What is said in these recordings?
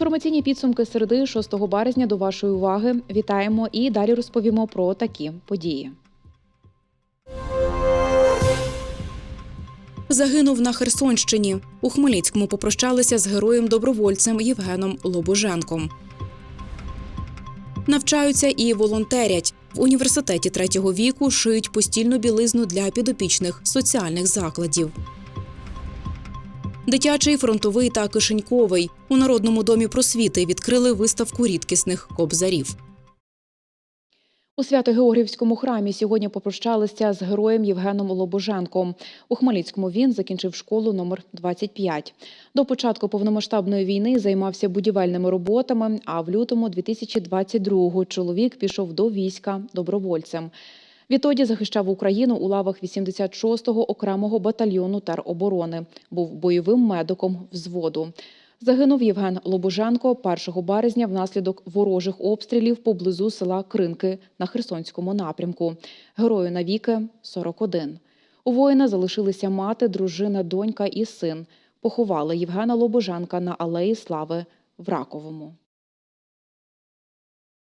Інформаційні підсумки середи 6 березня до вашої уваги. Вітаємо і далі розповімо про такі події. Загинув на Херсонщині. У Хмельницькому попрощалися з героєм-добровольцем Євгеном Лобоженком. Навчаються і волонтерять. В університеті третього віку шиють постільну білизну для підопічних соціальних закладів. Дитячий, фронтовий та кишеньковий. У Народному домі просвіти відкрили виставку рідкісних кобзарів. У Свято-Георгіївському храмі сьогодні попрощалися з героєм Євгеном Лобоженком. У Хмельницькому він закінчив школу номер 25. До початку повномасштабної війни займався будівельними роботами, а в лютому 2022-го чоловік пішов до війська добровольцем. Відтоді захищав Україну у лавах 86-го окремого батальйону тероборони. Був бойовим медиком взводу. Загинув Євген Лобоженко 1 березня внаслідок ворожих обстрілів поблизу села Кринки на Херсонському напрямку. Герою навіки 41. У воїна залишилися мати, дружина, донька і син. Поховали Євгена Лобоженка на алеї Слави в Раковому.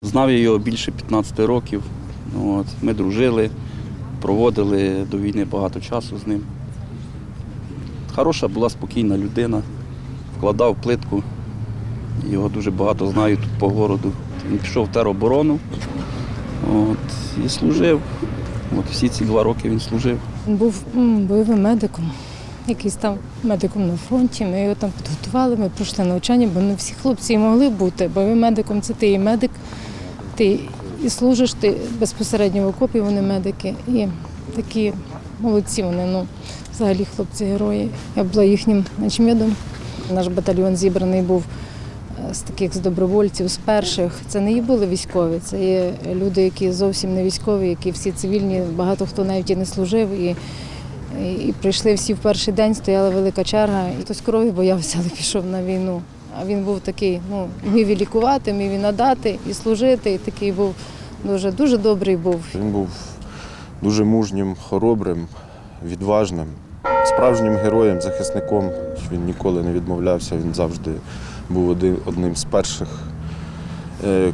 Знав я його більше 15 років. От. Ми дружили, проводили до війни багато часу з ним. Хороша була спокійна людина, вкладав плитку. Його дуже багато знають тут по городу. Він пішов в тероборону от, і служив. От всі ці два роки він служив. Він був бойовим медиком, який став медиком на фронті. Ми його там підготували, ми пройшли навчання, бо не всі хлопці і могли бути. Бойовим медиком це ти і медик, ти і служиш, ти безпосередньо в окопі, вони медики. І такі молодці вони, ну, взагалі хлопці герої. Я була їхнім начмедом. Наш батальйон зібраний був е, з таких з добровольців, з перших. Це не і були військові, це є люди, які зовсім не військові, які всі цивільні, багато хто навіть і не служив. І, і, прийшли всі в перший день, стояла велика черга, і хтось крові боявся, але пішов на війну. А він був такий, ну, вмів і лікувати, вмів і надати, і служити, і такий був дуже, дуже добрий був. Він був дуже мужнім, хоробрим, відважним, справжнім героєм, захисником. Він ніколи не відмовлявся, він завжди був одним з перших. Е,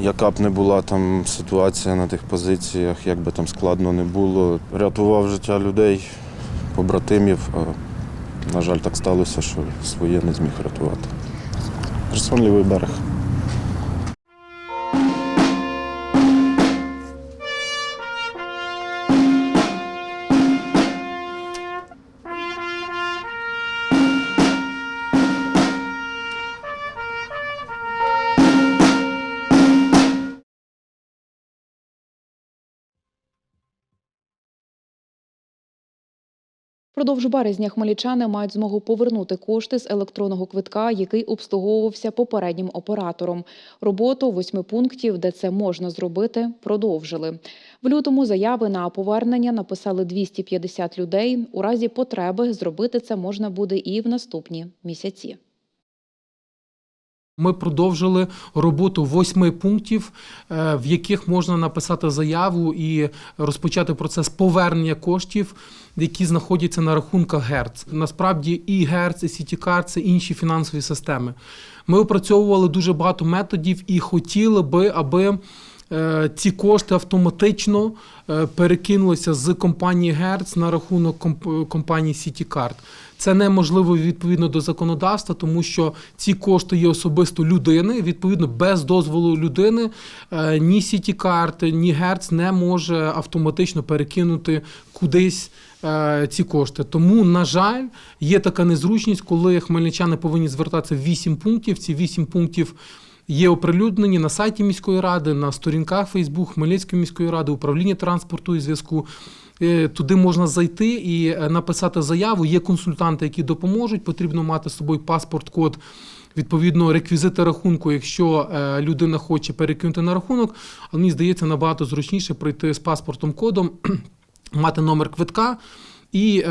Яка б не була там ситуація на тих позиціях, як би там складно не було, рятував життя людей, побратимів. А, на жаль, так сталося, що своє не зміг рятувати. Херсон лівий берег. Продовж березня хмельничани мають змогу повернути кошти з електронного квитка, який обслуговувався попереднім оператором. Роботу восьми пунктів, де це можна зробити, продовжили. В лютому заяви на повернення написали 250 людей. У разі потреби зробити це можна буде і в наступні місяці. Ми продовжили роботу восьми пунктів, е, в яких можна написати заяву і розпочати процес повернення коштів, які знаходяться на рахунках ГЕРЦ. Насправді і ГЕРЦ, і Сітікар це інші фінансові системи. Ми опрацьовували дуже багато методів і хотіли би, аби ці кошти автоматично е, перекинулися з компанії Герц на рахунок комп- компанії Сітікарт. Це неможливо відповідно до законодавства, тому що ці кошти є особисто людини. Відповідно, без дозволу людини е, ні Сітікарт, ні Герц не може автоматично перекинути кудись е, ці кошти. Тому, на жаль, є така незручність, коли хмельничани повинні звертатися в 8 пунктів. Ці 8 пунктів є оприлюднені на сайті міської ради, на сторінках Фейсбук Хмельницької міської ради, управління транспорту і зв'язку. Е, Туди можна зайти і е, написати заяву. Є консультанти, які допоможуть. Потрібно мати з собою паспорт-код. Відповідно, реквізити рахунку, якщо е, людина хоче перекинути на рахунок, але мені здається набагато зручніше прийти з паспортом кодом, мати номер квитка і е,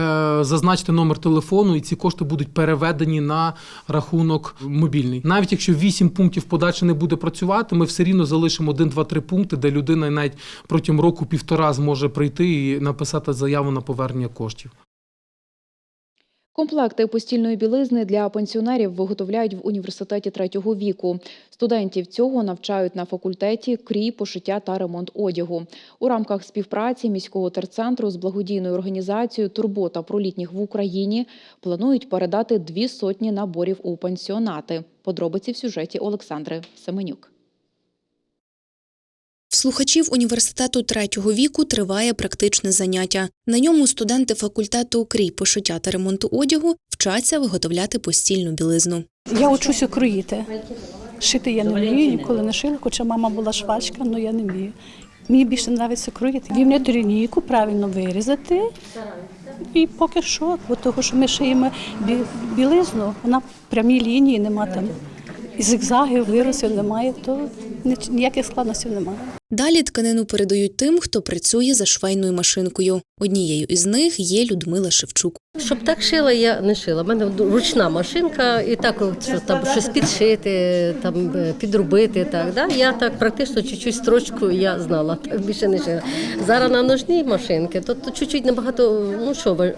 зазначити номер телефону, і ці кошти будуть переведені на рахунок мобільний. Навіть якщо 8 пунктів подачі не буде працювати, ми все рівно залишимо 1, 2, 3 пункти, де людина навіть протягом року півтора зможе прийти і написати заяву на повернення коштів. Комплекти постільної білизни для пенсіонерів виготовляють в університеті третього віку. Студентів цього навчають на факультеті крій, пошиття та ремонт одягу. У рамках співпраці міського терцентру з благодійною організацією Турбота про літніх в Україні планують передати дві сотні наборів у пенсіонати. Подробиці в сюжеті Олександри Семенюк. В слухачів університету третього віку триває практичне заняття. На ньому студенти факультету крій пошиття та ремонту одягу вчаться виготовляти постільну білизну. Я учуся кроїти. Шити я не вмію, ніколи не шила, хоча мама була швачка, але я не вмію. Мені більше подобається кроїти. Вівняти лінійку, правильно вирізати. І поки що, бо того, що ми шиємо бі- білизну, вона прямі лінії, нема там і зигзагів, вирусів немає, то ніяких складностей немає. Далі тканину передають тим, хто працює за швейною машинкою. Однією із них є Людмила Шевчук. Щоб так шила, я не шила. У мене ручна машинка, і так от, що там щось підшити, там е, підробити. Так, да? Я так практично чуть-чуть строчку я знала, більше не шила. Зараз на ножній машинки, то, то чуть-чуть набагато, ну що,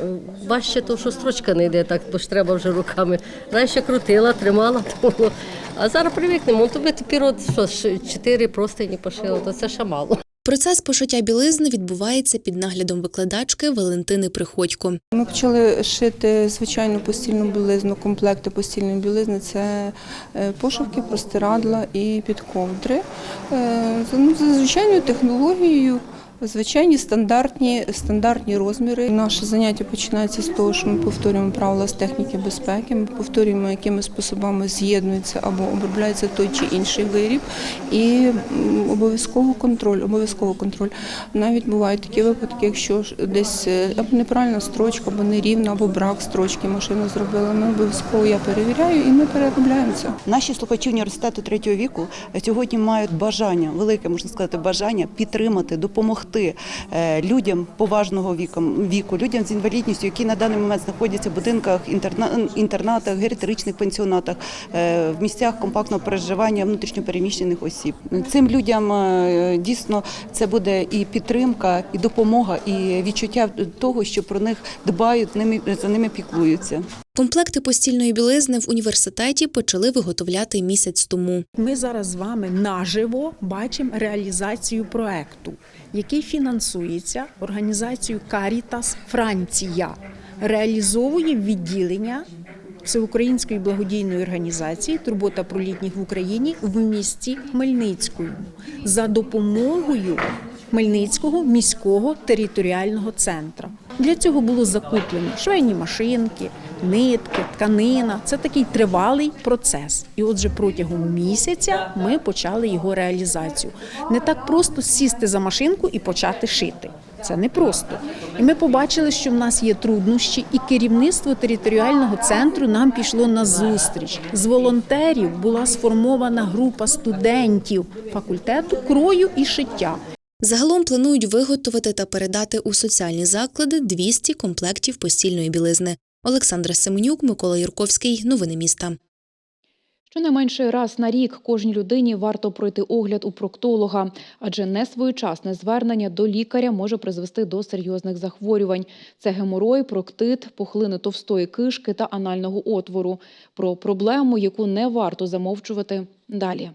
важче, то що строчка не йде, так, бо ж треба вже руками. Раніше крутила, тримала, то, а зараз привикнемо. То ми тепер от що, чотири простині пошила, то це ще мало. Процес пошиття білизни відбувається під наглядом викладачки Валентини Приходько. Ми почали шити звичайну постільну білизну, комплекти постільної білизни. Це е, пошивки, простирадла і підковдри. Е, ну, за звичайною технологією. Звичайні стандартні, стандартні розміри. Наше заняття починається з того, що ми повторюємо правила з техніки безпеки. Ми повторюємо, якими способами з'єднується або обробляється той чи інший виріб. І обов'язково контроль. Обов'язково контроль. Навіть бувають такі випадки, якщо десь е, або неправильна строчка, або нерівна, або брак строчки машина зробила. Ми обов'язково я перевіряю і ми переробляємо це. Наші слухачі університету третього віку сьогодні мають бажання, велике можна сказати, бажання підтримати, допомогти е, людям поважного віку, людям з інвалідністю, які на даний момент знаходяться в будинках, інтерна- інтернатах, геріатричних пенсіонатах, е, в місцях компактного проживання внутрішньопереміщених осіб. Цим людям е, дійсно це буде і підтримка, і допомога, і відчуття того, що про них дбають, ними за ними піклуються. Комплекти постільної білизни в університеті почали виготовляти місяць тому. Ми зараз з вами наживо бачимо реалізацію проекту, який фінансується організацією Caritas Франція, реалізовує відділення Всеукраїнської благодійної організації Турбота про літніх в Україні в місті Хмельницькому за допомогою Хмельницького міського територіального центру. Для цього було закуплено швейні машинки, нитки, тканина. Це такий тривалий процес. І отже, протягом місяця ми почали його реалізацію. Не так просто сісти за машинку і почати шити. Це не просто. І ми побачили, що в нас є труднощі, і керівництво територіального центру нам пішло на зустріч. З волонтерів була сформована група студентів факультету крою і шиття. Загалом планують виготовити та передати у соціальні заклади 200 комплектів постільної білизни. Олександра Семенюк, Микола Юрковський. Новини міста. Щонайменше раз на рік кожній людині варто пройти огляд у проктолога, адже несвоєчасне звернення до лікаря може призвести до серйозних захворювань. Це геморой, проктит, пухлини товстої кишки та анального отвору. Про проблему, яку не варто замовчувати далі.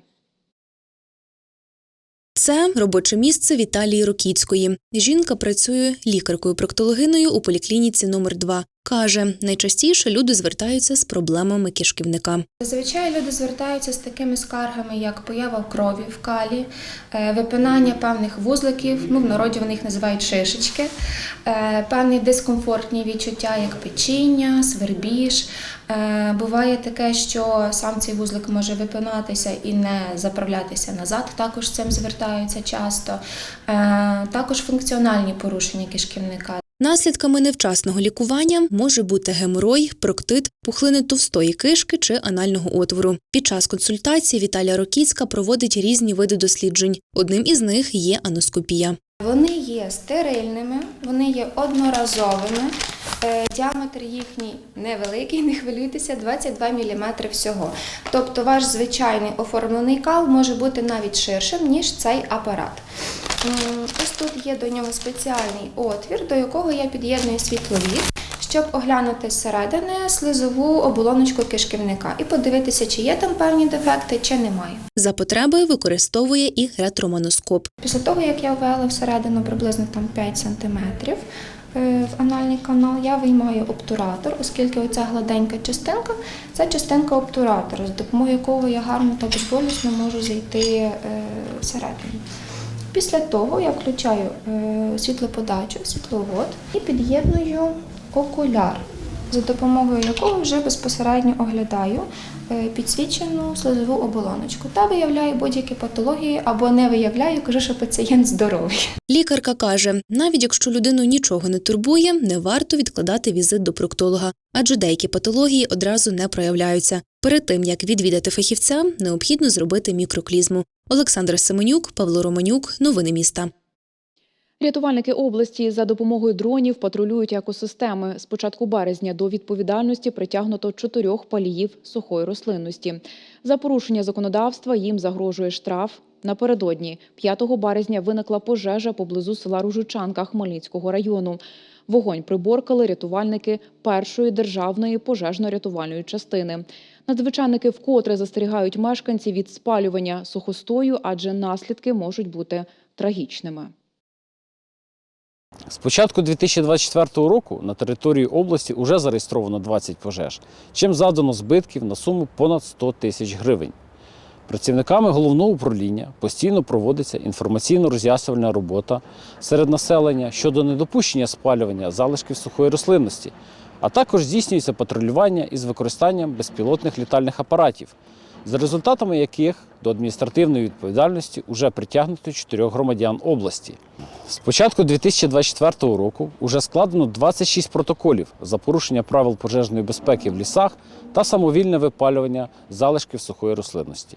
Це робоче місце Віталії Рокіцької. Жінка працює лікаркою-проктологиною у поліклініці номер 2 Каже, найчастіше люди звертаються з проблемами кишківника. Зазвичай люди звертаються з такими скаргами, як поява крові в калі, е, випинання певних вузликів, ну в народі вони їх називають шишечки, е, певні дискомфортні відчуття, як печіння, свербіж. Е, Буває таке, що сам цей вузлик може випинатися і не заправлятися назад. Також з цим звертаються часто. Також функціональні порушення кишківника. Наслідками невчасного лікування може бути геморой, проктит, пухлини товстої кишки чи анального отвору. Під час консультації Віталія Рокіцька проводить різні види досліджень. Одним із них є аноскопія. Вони є стерильними, вони є одноразовими. Е, Діаметр їхній невеликий, не хвилюйтеся, 22 мм всього. Тобто ваш звичайний оформлений кал може бути навіть ширшим, ніж цей апарат. Ось тут є до нього спеціальний отвір, до якого я під'єдную світловід, щоб оглянути зсередини слизову оболоночку кишківника і подивитися, чи є там певні дефекти, чи немає. За потреби використовує і ретроманоскоп. Після того, як я ввела всередину приблизно там 5 см в анальний канал, я виймаю обтуратор, оскільки оця гладенька частинка це частинка обтуратора, з допомогою якого я гарно та безболісно можу зайти е, всередину. Після того я включаю е, світлоподачу, світловод і під'єдную окуляр, за допомогою якого вже безпосередньо оглядаю е, підсвічену слизову оболоночку та виявляю будь-які патології або не виявляю, кажу, що пацієнт здоровий. Лікарка каже, навіть якщо людину нічого не турбує, не варто відкладати візит до проктолога, адже деякі патології одразу не проявляються. Перед тим як відвідати фахівця, необхідно зробити мікроклізму. Олександр Семенюк, Павло Романюк. Новини міста. Рятувальники області за допомогою дронів патрулюють екосистеми. З початку березня до відповідальності притягнуто чотирьох паліїв сухої рослинності. За порушення законодавства їм загрожує штраф. Напередодні 5 березня виникла пожежа поблизу села Ружичанка Хмельницького району. Вогонь приборкали рятувальники першої державної пожежно-рятувальної частини. Надзвичайники вкотре застерігають мешканців від спалювання сухостою, адже наслідки можуть бути трагічними. З початку 2024 року на території області вже зареєстровано 20 пожеж, чим завдано збитків на суму понад 100 тисяч гривень. Працівниками головного управління постійно проводиться інформаційно-роз'яснювальна робота серед населення щодо недопущення спалювання залишків сухої рослинності, а також здійснюється патрулювання із використанням безпілотних літальних апаратів, за результатами яких до адміністративної відповідальності вже притягнуто чотирьох громадян області. З початку 2024 року вже складено 26 протоколів за порушення правил пожежної безпеки в лісах та самовільне випалювання залишків сухої рослинності.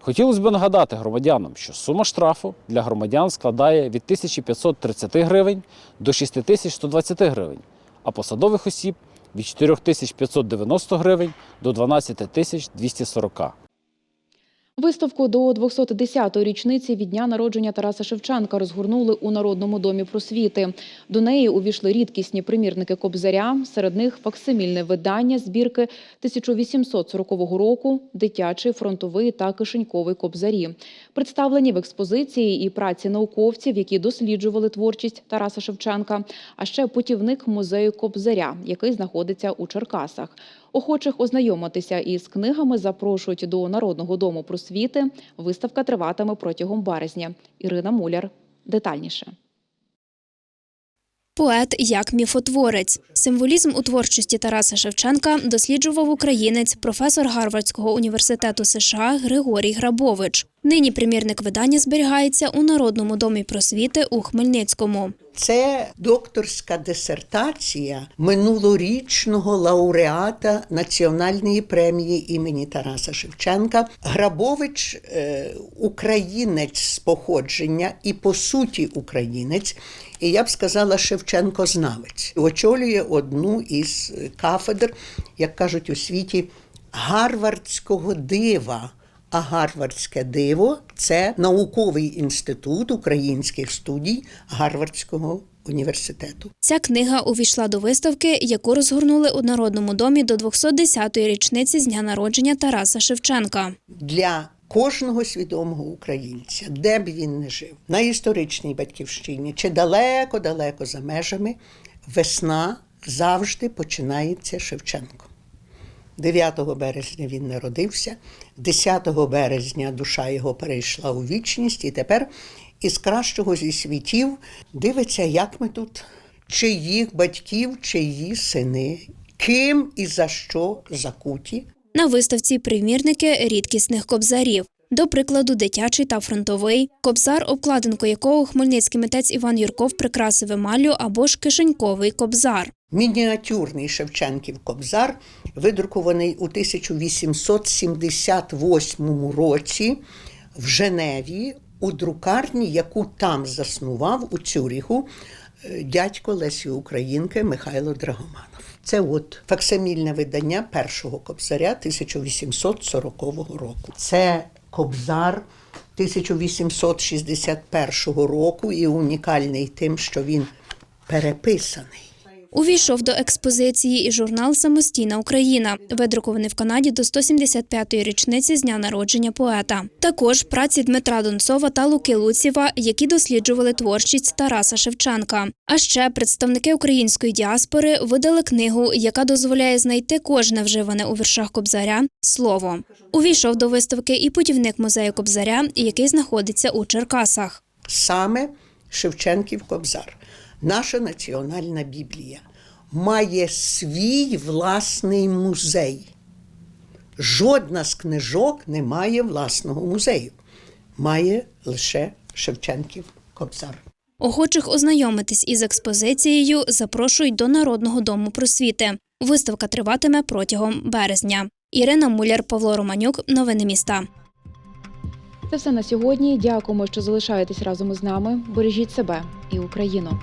Хотілося б нагадати громадянам, що сума штрафу для громадян складає від 1530 гривень до 6120 гривень, а посадових осіб від 4590 гривень до 12240. Виставку до 210-ї річниці від дня народження Тараса Шевченка розгорнули у Народному домі просвіти. До неї увійшли рідкісні примірники Кобзаря, серед них факсимільне видання збірки 1840 року, дитячий, фронтовий та кишеньковий кобзарі. Представлені в експозиції і праці науковців, які досліджували творчість Тараса Шевченка, а ще путівник музею Кобзаря, який знаходиться у Черкасах. Охочих ознайомитися із книгами запрошують до Народного дому просвіти. Виставка триватиме протягом березня. Ірина Муляр. Детальніше. Поет як міфотворець. Символізм у творчості Тараса Шевченка досліджував українець, професор Гарвардського університету США Григорій Грабович. Нині примірник видання зберігається у Народному домі просвіти у Хмельницькому. Це докторська дисертація минулорічного лауреата Національної премії імені Тараса Шевченка. Грабович е, українець з походження і по суті українець. І я б сказала, Шевченко-знавець очолює одну із кафедр, як кажуть у світі, гарвардського дива. А Гарвардське диво це науковий інститут українських студій Гарвардського університету. Ця книга увійшла до виставки, яку розгорнули у Народному домі до 210-ї річниці з дня народження Тараса Шевченка. Для кожного свідомого українця, де б він не жив, на історичній батьківщині чи далеко-далеко за межами, весна завжди починається Шевченком. 9 березня він народився, 10 березня душа його перейшла у вічність, і тепер із кращого зі світів дивиться, як ми тут, чиїх батьків, чиї сини, ким і за що закуті. На виставці примірники рідкісних кобзарів. До прикладу, дитячий та фронтовий кобзар, обкладинку якого хмельницький митець Іван Юрков прикрасив емаллю або ж кишеньковий кобзар. Мініатюрний Шевченків кобзар, видрукований у 1878 році в Женеві у друкарні, яку там заснував у Цюріху е, дядько Лесі Українки Михайло Драгоманов. Це от факсимільне видання першого кобзаря 1840 року. Це кобзар 1861 року і унікальний тим, що він переписаний. Увійшов до експозиції і журнал Самостійна Україна, видрукований в Канаді до 175-ї річниці з дня народження поета. Також праці Дмитра Донцова та Луки Луцєва, які досліджували творчість Тараса Шевченка. А ще представники української діаспори видали книгу, яка дозволяє знайти кожне вживане у віршах Кобзаря слово. Увійшов до виставки і путівник музею Кобзаря, який знаходиться у Черкасах. саме Шевченків Кобзар. Наша національна Біблія має свій власний музей. Жодна з книжок не має власного музею. Має лише Шевченків Кобзар. Охочих ознайомитись із експозицією запрошують до Народного дому просвіти. Виставка триватиме протягом березня. Ірина Муляр, Павло Романюк. Новини міста. Це все на сьогодні. Дякуємо, що залишаєтесь разом із нами. Бережіть себе і Україну.